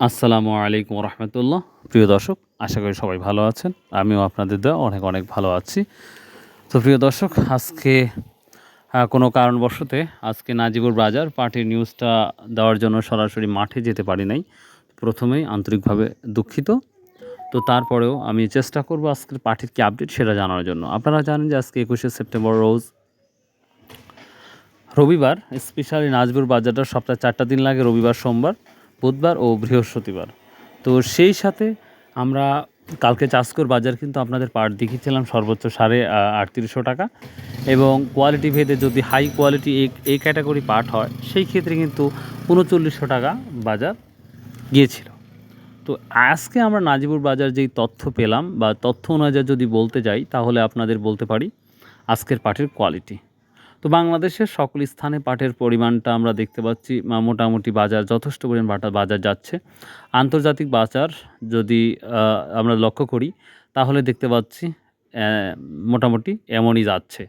আসসালামু আলাইকুম রহমতুল্লাহ প্রিয় দর্শক, আশা করি সবাই ভালো আছেন। আমিও আপনাদের দেওয়া অনেক অনেক ভালো আছি। তো প্রিয় দর্শক, আজকে কোনো কারণবশতে আজকে নাজিবুর বাজার পার্টির নিউজটা দেওয়ার জন্য সরাসরি মাঠে যেতে পারি নাই। প্রথমেই আন্তরিকভাবে দুঃখিত। তো তারপরেও আমি চেষ্টা করব আজকের পার্টির কি আপডেট সেটা জানার জন্য। আপনারা জানেন যে আজকে একুশে সেপ্টেম্বর রোজ রবিবার স্পেশালি নাজবুর বাজারটা সপ্তাহে চারটা দিন লাগে, রবিবার, সোমবার। বুধবার ও বৃহস্পতিবার। তো সেই সাথে আমরা কালকে চাষকর বাজার কিন্তু আপনাদের পাট দেখিয়েছিলাম, সর্বোচ্চ সাড়ে আটত্রিশশো টাকা। এবং কোয়ালিটি ভেদে যদি হাই কোয়ালিটি এই এই ক্যাটাগরি পাট হয়, সেই ক্ষেত্রে কিন্তু উনচল্লিশশো টাকা বাজার গিয়েছিল। তো আজকে আমরা নাজিবুর বাজার যেই তথ্য পেলাম বা তথ্য অনুযায়ী যদি বলতে যাই, তাহলে আপনাদের বলতে পারি, আজকের পাটের কোয়ালিটি তো বাংলাদেশের সকল স্থানে পাটের পরিমাণটা আমরা দেখতে পাচ্ছি মোটামুটি বাজার, যথেষ্ট পরিমাণ বাটা বাজার যাচ্ছে। আন্তর্জাতিক বাজার যদি আমরা লক্ষ্য করি, তাহলে দেখতে পাচ্ছি মোটামুটি এমনই যাচ্ছে।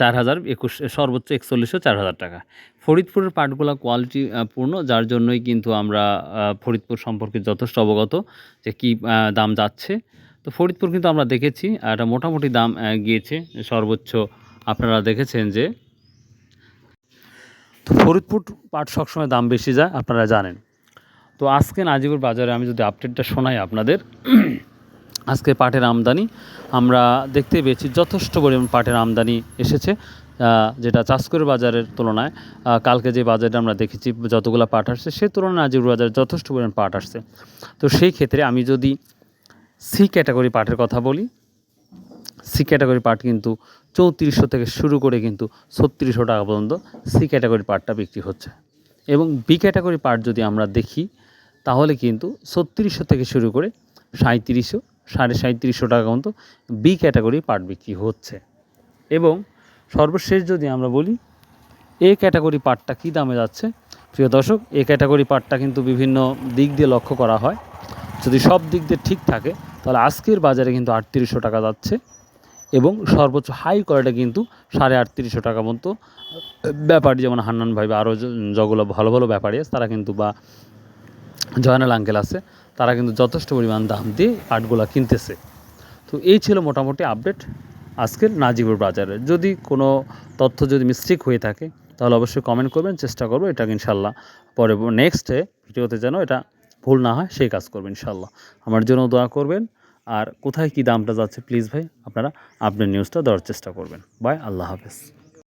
চার হাজার একুশ, সর্বোচ্চ একচল্লিশশো চার হাজার টাকা। ফরিদপুরের পাটগুলা কোয়ালিটি পূর্ণ, যার জন্যই কিন্তু আমরা ফরিদপুর সম্পর্কে যথেষ্ট অবগত যে কী দাম যাচ্ছে। তো ফরিদপুর কিন্তু আমরা দেখেছি একটা মোটামুটি দাম গিয়েছে সর্বোচ্চ আপনারা দেখেছেন যে তো ফরিদপুর পাট সবসময় দাম বেশি যায়, আপনারা জানেন। তো আজকে নাজিবুর বাজারে আমি যদি আপডেটটা শোনাই আপনাদের, আজকে পাটের আমদানি আমরা দেখতে পেয়েছি যথেষ্ট পরিমাণ পাটের আমদানি এসেছে যেটা চাষকর বাজারের তুলনায় কালকে যে বাজারটা আমরা দেখেছি, যতগুলো পাট আসছে, সে তুলনায় নাজিবুর বাজারে যথেষ্ট পরিমাণ পাট আসছে। তো সেই ক্ষেত্রে আমি যদি সি ক্যাটাগরি পাটের কথা বলি সি ক্যাটাগরি পাট কিন্তু চৌত্রিশশো থেকে শুরু করে কিন্তু ছত্রিশশো টাকা পর্যন্ত সি ক্যাটাগরি পাটটা বিক্রি হচ্ছে। এবং বি ক্যাটাগরি পাট যদি আমরা দেখি, তাহলে কিন্তু ছত্রিশশো থেকে শুরু করে সাঁত্রিশশো সাড়ে সাঁত্রিশশো টাকা পর্যন্ত বি ক্যাটাগরি পাট বিক্রি হচ্ছে। এবং সর্বশেষ যদি আমরা বলি, এ ক্যাটাগরি পাটটা কী দামে যাচ্ছে? প্রিয় দর্শক, এ ক্যাটাগরি পাটটা কিন্তু বিভিন্ন দিক দিয়ে লক্ষ্য করা হয়। যদি সব দিক দিয়ে ঠিক থাকে, তাহলে আজকের বাজারে কিন্তু আটত্রিশশো টাকা যাচ্ছে। এবং সর্বোচ্চ হাই কোয়ালিটি কিন্তু সাড়ে আটত্রিশশো টাকা মতো ব্যাপারী যেমন হান্নান ভাই বা আরও যেগুলো ভালো ভালো ব্যাপারী আছে, তারা কিন্তু বা জয়নাল আঙ্কেল আছে, তারা কিন্তু যথেষ্ট পরিমাণ দাম দিয়ে পাটগুলো কিনতেছে। তো এই ছিল মোটামুটি আপডেট আজকের নাজিবুর বাজারে। যদি কোনো তথ্য যদি মিস্টেক হয়ে থাকে, তাহলে অবশ্যই কমেন্ট করবেন, চেষ্টা করব এটাকে ইনশাল্লাহ পরে নেক্সটে ভিডিওতে যেন এটা ভুল না হয়, সেই কাজ করবেন ইনশাল্লাহ। আমার জন্য দোয়া করবেন আর কোথায় কি দামটা যাচ্ছে প্লিজ ভাই, আপনারা আপনার নিউজটা দেওয়ার চেষ্টা করবেন। বাই আল্লাহ হাফেজ।